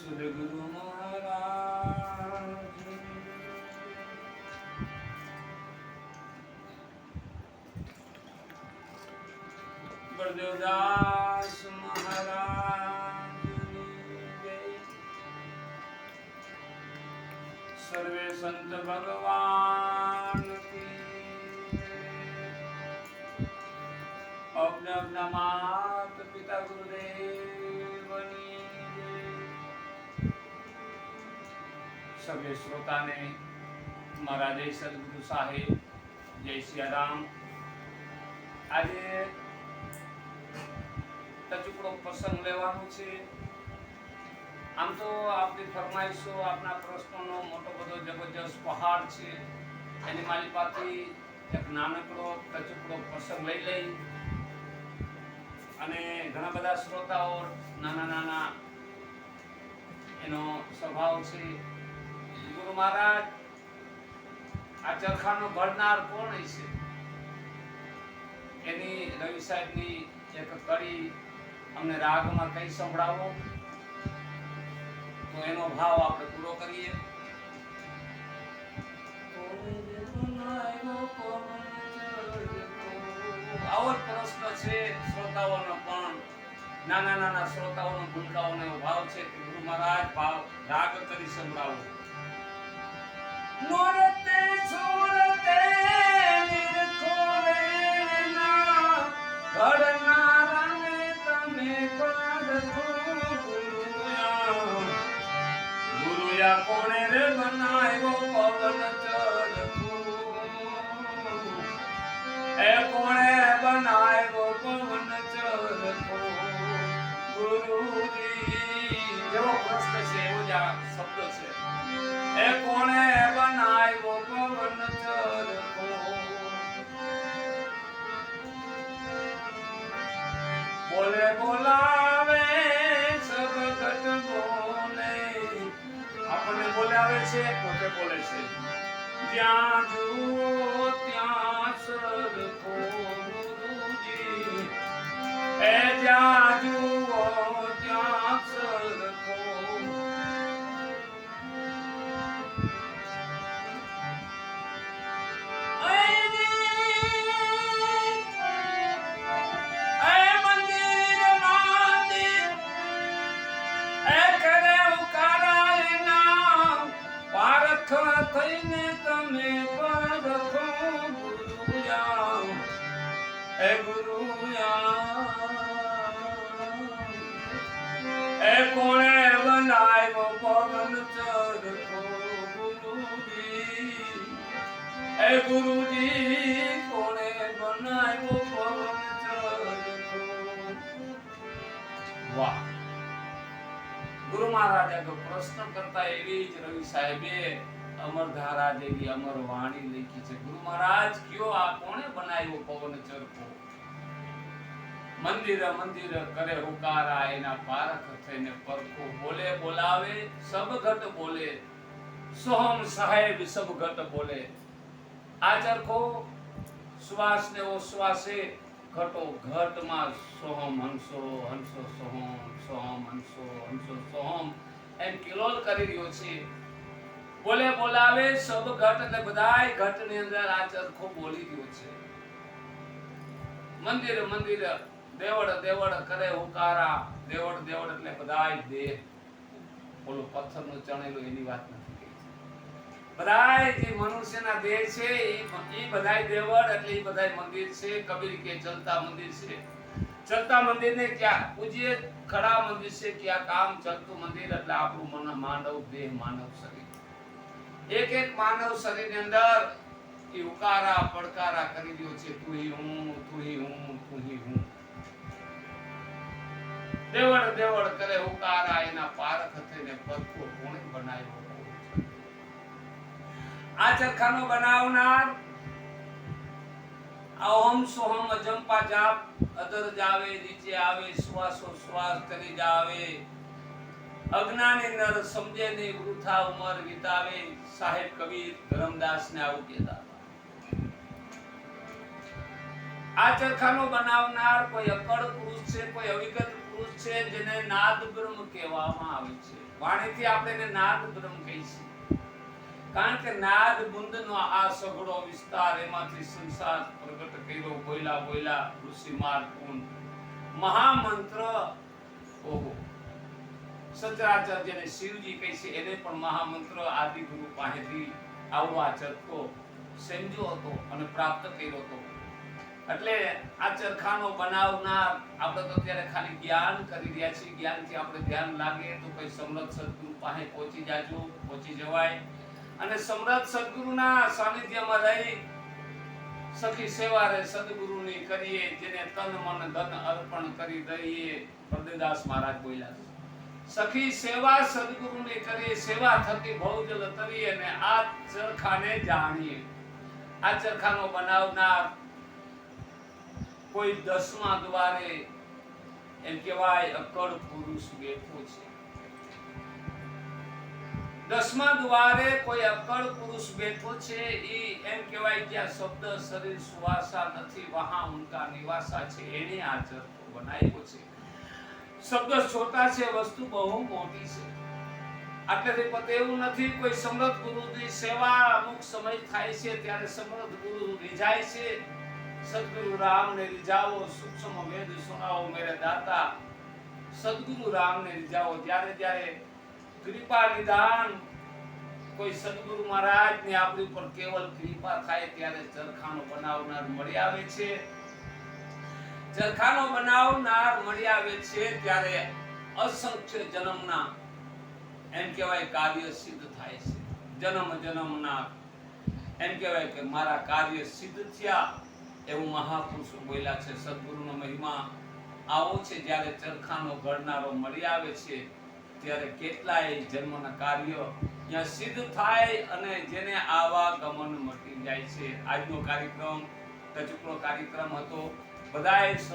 સદગુરુ મહારાજ બળદેવદાસ મહારાજ. સર્વે સંત ભગવાન અપના અગ્ન માત પિતા ગુરુદેવની સર્વે શ્રોતાને મારા જય સદગુરુ સાહેબ, જય સિયારામ આજે ટચુકડો પ્રસંગ લેવાનો છે. આમ તો આપણી ફરમાઈશો, આપના પ્રશ્નોનો મોટો બધો જબરજસ્ત પહાડ છે. એની મારી પાસે એક નાનકડો ટચુકડો પ્રસંગ લઈ લઈ. અને ઘણા બધા શ્રોતાઓ નાના નાના એનો સ્વભાવ છે. ગુરુ મહારાજ, આ ચરખાનો ભરનાર કોણ છે? એની રવિ સાહેબની એક કડી અમને રાગમાં કઈ સંભળાવો? તો એનો ભાવ આપણે પૂરો કરીએ. આવો જ પ્રશ્ન છે શ્રોતાઓનો પણ. નાના નાના શ્રોતાઓનો ભૂલકાઓનો ભાવ છે ગુરુ મહારાજ, ભાવ રાગ કરી સંભળાવો. ચડખો એ કોણે બનાવ્યો પવન ચડખો ગુરુજી ચરખો બોલે બોલાવે છે? પોતે બોલે છે? જ્યાં જુઓ ત્યાં સરખો ગુરુજી. એ જ્યાં એ ગુરુયા એ ગુરુજી? કોણે બનાવ્યો પવન ગુરુ મહારાજે પ્રશ્ન કરતા એવી જ રવિ સાહેબે અમરધારા જેવી અમર વાણી લખી છે. ગુરુ મહારાજ, કયો આ કોણે બનાવ્યો પવન ચરખો? મંદિર મંદિર કરે હુકારા, એના પારખ થઈને પરખો. બોલે, બોલાવે સબ ઘટ બોલે. સોહમ સાહેબ સબ ઘટ બોલે. આ ચરખો શ્વાસ ને ઓશ્વાસે ઘટો ઘટમાં સોહમ હંસો હંસો સોહમ સોહમ હંસો હંસો સોહમ. એમ કિલોલ કરી રહ્યો છે. બોલે, બોલાવે, સબ ઘટ એટલે બધાય ઘટની અંદર આ ચરખો બોલી ગયો છે. મંદિર મંદિર દેવડ દેવડ કરે હુકારા દેવડ દેવડ એટલે બધાય દેહ ઓલું પથ્થરનું ચણેલું એની વાત નથી બધાય જે મનુષ્યના દેહ છે ઈ બધાય દેવડ એટલે એ બધાય મંદિર છે. કબીર કે ચલતા મંદિર છે. ચલતા મંદિર ને ક્યાં? પૂજ્ય ખડા મંદિર છે, ક્યાં કામ ચલતું મંદિર એટલે આપણું મન માનવ દેહ, માનવ શરીર. એક એક માનવ શરીરની અંદર એ ઉકારા, પડકારા કરી દો છે, તું હી હું, તું હી હું, તું હી હું. દેવળ દેવળ કરે ઉકારા, એના પારખ થઈને પરખો કોણે બનાવ્યો? આ ચરખાનો બનાવનાર અહમ સોહમ અજંપા જાપ અદર જાવે, નીચે આવે, શ્વાસો શ્વાસ કરી જાવે. અજ્ઞાની નર સમજે નહીં વૃથા ઉમર વિતાવે સાહેબ કબીર ધરમદાસ ને આવું કહેતા આ ચરખાનો બનાવનાર કોઈ અકળ પુરુષ છે, કોઈ અવિગત પુરુષ છે, જેને નાદ બ્રહ્મ કહેવામાં આવે છે. વાણીથી આપણે એને નાદ બ્રહ્મ કહીશું કારણ કે નાદ બુંદનો આ સઘળો વિસ્તાર એમાંથી સંસાર પ્રગટ કર્યો, બોયલા બોયલા ઋષિ માર્ગ મહામંત્ર ઓહો. સચરાચર જેને શિવજી કહે છે, એને પણ મહામંત્ર આદિ ગુરુ પાસેથી આવવા ચરખો સમજ્યો હતો અને પ્રાપ્ત કર્યો હતો. એટલે આ ચરખાનો બનાવનાર આપણે તો ત્યારે ખાલી જ્ઞાન કરી રહ્યા છીએ. જ્ઞાનથી આપણે ધ્યાન લાગે તો કોઈ સમૃદ્ધ સદગુરુ પાસે પહોંચી જાજો, પહોંચી જવાય. અને સમૃદ્ધ સદગુરુના સાનિધ્યમાં રહી સખી સેવા રે સદગુરુની કરીએ, જેને તન, મન, ધન અર્પણ કરી દઈએ. પ્રદેદાસ મહારાજ બોલ્યા. સખી સેવા સદગુરુની કરીએ સેવા થકી ભવજલ લતરી અને આ ચરખાને જાણીએ. આ ચરખાનો બનાવનાર કોઈ દસમા દ્વારે એમ કહેવાય અકળ પુરુષ બેઠો છે. દસમા દ્વારે કોઈ અકળ પુરુષ બેઠો છે એ એમ કહેવાય કે આ શબ્દ શરીર સુવાસા નથી, વહા ઉનકા નિવાસા છે, એને આ ચરખો બનાવ્યો છે. શબ્દ છોટા છે, વસ્તુ બહુ મોટી છે. આટલેથી પતે એવું નથી, કોઈ સમૃદ્ધ ગુરુની સેવા અમુક સમય થાય છે, ત્યારે સમૃદ્ધ ગુરુ રીઝાય છે. સદગુરુ રામ ને રીઝાવો સૂક્ષ્મ વેદ સુનાવો મેરે દાતા. સદગુરુ રામને રીઝાવો જ્યારે જ્યારે કૃપા નિદાન. કોઈ સદગુરુ મહારાજ ને આપણી ઉપર કેવલ કૃપા થાય, ત્યારે ચરખાનો બનાવનાર મળી આવે છે. ચરખાનો બનાવનાર મળી આવે છે ત્યારે અસંખ્ય જન્મના, એમ કહેવાય કાર્ય સિદ્ધ થાય છે. જન્મ જન્મના, એમ કહેવાય કે મારા કાર્ય સિદ્ધ થયા એવું મહાપુરુષો બોલ્યા છે. સદગુરુનો મહિમા આવો છે. જ્યારે ચરખાનો ઘડનારો મળી આવે છે, ત્યારે કેટલાય જન્મના કાર્ય ત્યાં સિદ્ધ થાય અને જેને આવા ગમન મટી જાય છે. આજનો કાર્યક્રમ ટચુકડો કાર્યક્રમ હતો. બધાએ